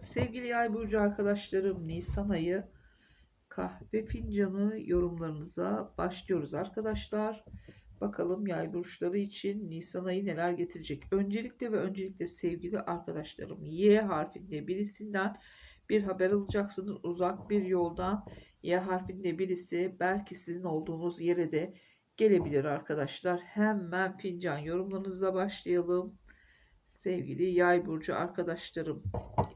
Sevgili yay burcu arkadaşlarım Nisan ayı kahve fincanı yorumlarınıza başlıyoruz arkadaşlar. Bakalım yay burçları için Nisan ayı neler getirecek. Öncelikle ve öncelikle sevgili arkadaşlarım Y harfinde birisinden bir haber alacaksınız uzak bir yoldan. Y harfinde birisi belki sizin olduğunuz yere de gelebilir arkadaşlar. Hemen fincan yorumlarınızla başlayalım. Sevgili yay burcu arkadaşlarım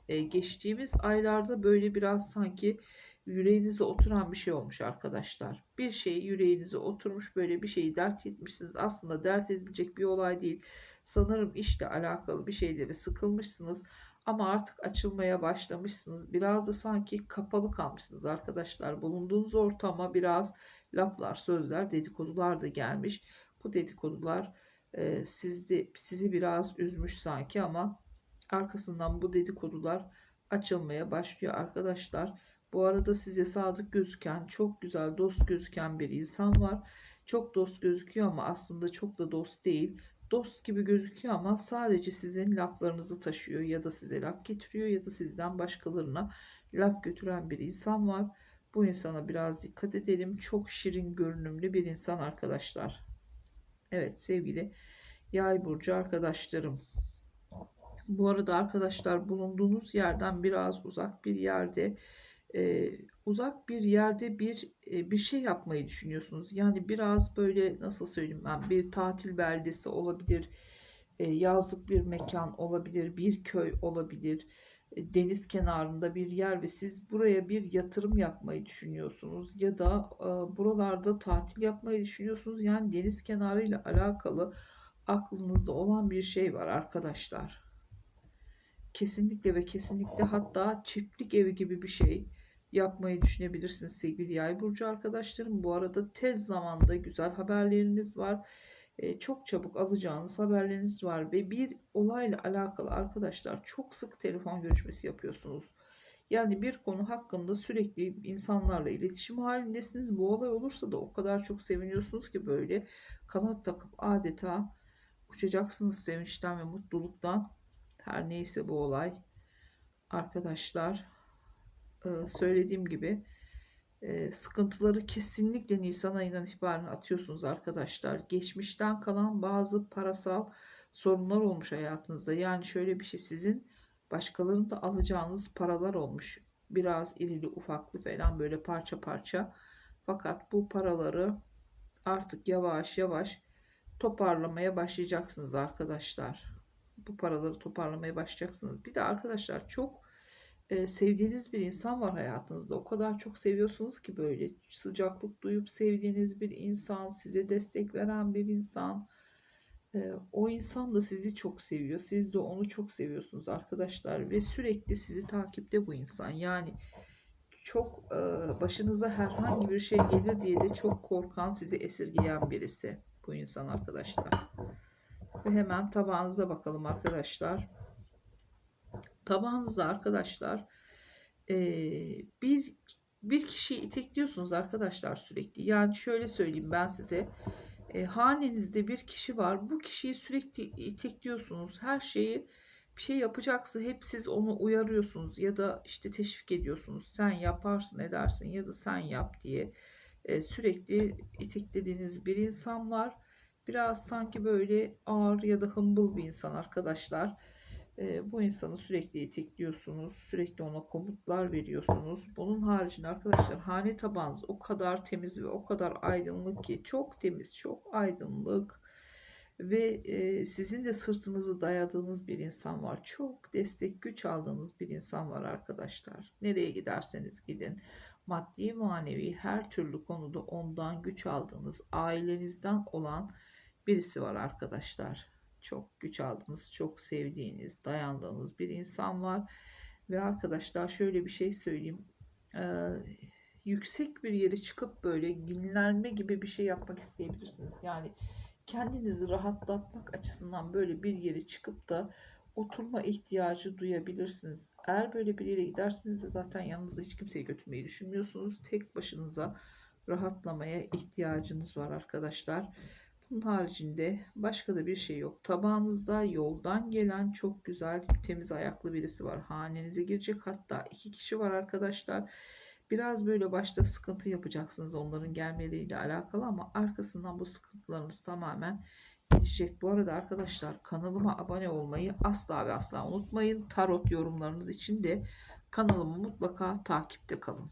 e, geçtiğimiz aylarda böyle biraz sanki yüreğinize oturan bir şey olmuş arkadaşlar. Bir şey yüreğinize oturmuş böyle bir şeyi dert etmişsiniz. Aslında dert edilecek bir olay değil. Sanırım işle alakalı bir şeyleri sıkılmışsınız ama artık açılmaya başlamışsınız. Biraz da sanki kapalı kalmışsınız arkadaşlar. Bulunduğunuz ortama biraz laflar, sözler, dedikodular da gelmiş. Bu dedikodular e, sizde, sizi biraz üzmüş sanki ama arkasından bu dedikodular açılmaya başlıyor arkadaşlar. Bu arada size sadık gözüken, çok güzel dost gözüken bir insan var. Çok dost gözüküyor ama aslında çok da dost değil. Dost gibi gözüküyor ama sadece sizin laflarınızı taşıyor ya da size laf getiriyor ya da sizden başkalarına laf götüren bir insan var. Bu insana biraz dikkat edelim. Çok şirin görünümlü bir insan arkadaşlar. Evet sevgili yay burcu arkadaşlarım. Bu arada arkadaşlar bulunduğunuz yerden biraz uzak bir yerde e, uzak bir yerde bir e, bir şey yapmayı düşünüyorsunuz. Yani biraz böyle nasıl söyleyeyim ben bir tatil beldesi olabilir, e, yazlık bir mekan olabilir, bir köy olabilir, deniz kenarında bir yer ve siz buraya bir yatırım yapmayı düşünüyorsunuz ya da e, buralarda tatil yapmayı düşünüyorsunuz. Yani deniz kenarı ile alakalı aklınızda olan bir şey var arkadaşlar. Kesinlikle ve kesinlikle hatta çiftlik evi gibi bir şey yapmayı düşünebilirsiniz sevgili yay burcu arkadaşlarım. Bu arada tez zamanda güzel haberleriniz var. Çok çabuk alacağınız haberleriniz var ve bir olayla alakalı arkadaşlar çok sık telefon görüşmesi yapıyorsunuz. Yani bir konu hakkında sürekli insanlarla iletişim halindesiniz. Bu olay olursa da o kadar çok seviniyorsunuz ki böyle kanat takıp adeta uçacaksınız sevinçten ve mutluluktan. Her neyse bu olay. Arkadaşlar söylediğim gibi sıkıntıları kesinlikle Nisan ayından itibaren atıyorsunuz arkadaşlar. Geçmişten kalan bazı parasal sorunlar olmuş hayatınızda. Yani şöyle bir şey sizin başkalarının da alacağınız paralar olmuş. Biraz irili ufaklı falan böyle parça parça. Fakat bu paraları artık yavaş yavaş toparlamaya başlayacaksınız arkadaşlar. Bu paraları toparlamaya başlayacaksınız. Bir de arkadaşlar çok e, sevdiğiniz bir insan var hayatınızda. O kadar çok seviyorsunuz ki böyle sıcaklık duyup sevdiğiniz bir insan, size destek veren bir insan. E, o insan da sizi çok seviyor. Siz de onu çok seviyorsunuz arkadaşlar ve sürekli sizi takipte bu insan. Yani çok e, başınıza herhangi bir şey gelir diye de çok korkan, sizi esirgeyen birisi bu insan arkadaşlar. Ve hemen tabağınıza bakalım arkadaşlar. Tabağınızda arkadaşlar e, bir bir kişiyi itekliyorsunuz arkadaşlar sürekli. Yani şöyle söyleyeyim ben size. E, hanenizde bir kişi var. Bu kişiyi sürekli itekliyorsunuz. Her şeyi bir şey yapacaksa hep siz onu uyarıyorsunuz ya da işte teşvik ediyorsunuz. Sen yaparsın edersin ya da sen yap diye e, sürekli iteklediğiniz bir insan var. Biraz sanki böyle ağır ya da hımbıl bir insan arkadaşlar. E, bu insanı sürekli itekliyorsunuz. Sürekli ona komutlar veriyorsunuz. Bunun haricinde arkadaşlar hane tabanınız o kadar temiz ve o kadar aydınlık ki çok temiz, çok aydınlık ve e, sizin de sırtınızı dayadığınız bir insan var. Çok destek güç aldığınız bir insan var arkadaşlar. Nereye giderseniz gidin. Maddi manevi her türlü konuda ondan güç aldığınız ailenizden olan birisi var arkadaşlar. Çok güç aldığınız, çok sevdiğiniz, dayandığınız bir insan var. Ve arkadaşlar şöyle bir şey söyleyeyim. Ee, yüksek bir yere çıkıp böyle dinlenme gibi bir şey yapmak isteyebilirsiniz. Yani kendinizi rahatlatmak açısından böyle bir yere çıkıp da oturma ihtiyacı duyabilirsiniz. Eğer böyle bir yere giderseniz de zaten yanınızda hiç kimseyi götürmeyi düşünmüyorsunuz. Tek başınıza rahatlamaya ihtiyacınız var arkadaşlar. Bunun haricinde başka da bir şey yok. Tabağınızda yoldan gelen çok güzel temiz ayaklı birisi var. Hanenize girecek hatta iki kişi var arkadaşlar. Biraz böyle başta sıkıntı yapacaksınız onların gelmeleriyle alakalı ama arkasından bu sıkıntılarınız tamamen geçecek. Bu arada arkadaşlar kanalıma abone olmayı asla ve asla unutmayın. Tarot yorumlarınız için de kanalımı mutlaka takipte kalın.